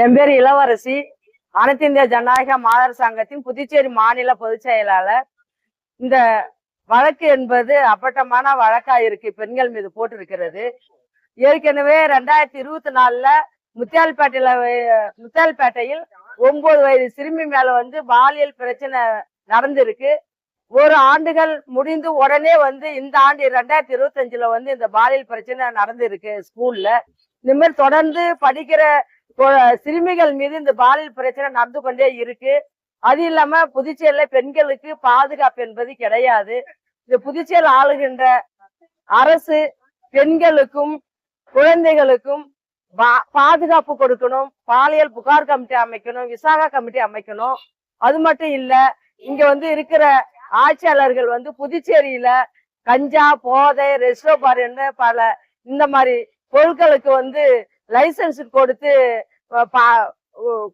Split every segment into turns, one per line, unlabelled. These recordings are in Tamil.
என் பேர் இளவரசி. அனைத்து இந்திய ஜனநாயக மாதர் சங்கத்தின் புதுச்சேரி மாநில பொதுச் செயலாளர். இந்த வழக்கு என்பது அப்பட்டமான வழக்கா இருக்கு பெண்கள் மீது போட்டிருக்கிறது. ஏற்கனவே ரெண்டாயிரத்தி இருபத்தி நாலுல முத்தியால்பேட்டையில முத்தியால்பேட்டையில் ஒன்பது வயது சிறுமி மேல வந்து பாலியல் பிரச்சனை நடந்திருக்கு. ஒரு ஆண்டுகள் முடிந்து உடனே வந்து இந்த ஆண்டு ரெண்டாயிரத்தி இருபத்தஞ்சுல வந்து இந்த பாலியல் பிரச்சனை நடந்திருக்கு ஸ்கூல்ல. இந்த மாதிரி தொடர்ந்து படிக்கிற சிறுமிகள் மீது இந்த பாலியல் பிரச்சனை நடந்து கொண்டே இருக்கு. அது இல்லாம புதுச்சேரியில பெண்களுக்கு பாதுகாப்பு என்பது கிடையாது. இந்த புதுச்சேரி ஆளுகின்ற அரசு பெண்களுக்கும் குழந்தைகளுக்கும் பா- பாதுகாப்பு கொடுக்கணும். பாலியல் புகார் கமிட்டி அமைக்கணும் விசாகா கமிட்டி அமைக்கணும். அது மட்டும் இல்ல இங்க வந்து இருக்கிற ஆட்சியாளர்கள் வந்து புதுச்சேரியில கஞ்சா போதை ரெஸ்டோ பார் என்ன பல இந்த மாதிரி பொருட்களுக்கு வந்து லைசன்ஸ் கொடுத்து பா- உ-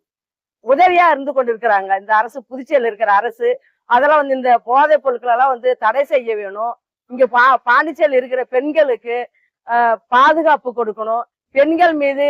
உதவியா இருந்து கொண்டிருக்கிறாங்க. இந்த அரசு புதுச்சேரியில் இருக்கிற அரசு. அதெல்லாம் வந்து இந்த போதைப் பொருட்களெல்லாம் வந்து தடை செய்ய வேணும். இங்க பா பாண்டிச்சேரியில் இருக்கிற பெண்களுக்கு பாதுகாப்பு கொடுக்கணும். பெண்கள் மீது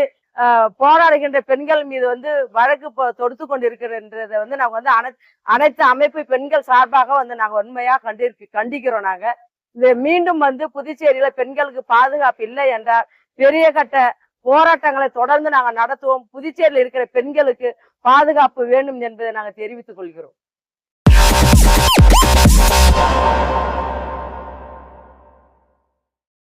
போராடுகின்ற பெண்கள் மீது வந்து வழக்கு தொடுத்து கொண்டிருக்கிறன்றதை வந்து நாங்கள் வந்து அனை அனைத்து அமைப்பு பெண்கள் சார்பாக வந்து நாங்கள் உண்மையா கண்டி கண்டிக்கிறோம் நாங்கள் இது மீண்டும் வந்து புதுச்சேரியில பெண்களுக்கு பாதுகாப்பு இல்லை என்றால் பெரிய கட்ட போராட்டங்களை தொடர்ந்து நாங்க நடத்துவோம். புதுச்சேரியில் இருக்கிற பெண்களுக்கு பாதுகாப்பு வேண்டும் என்பதை நாங்க தெரிவித்துக் கொள்கிறோம்.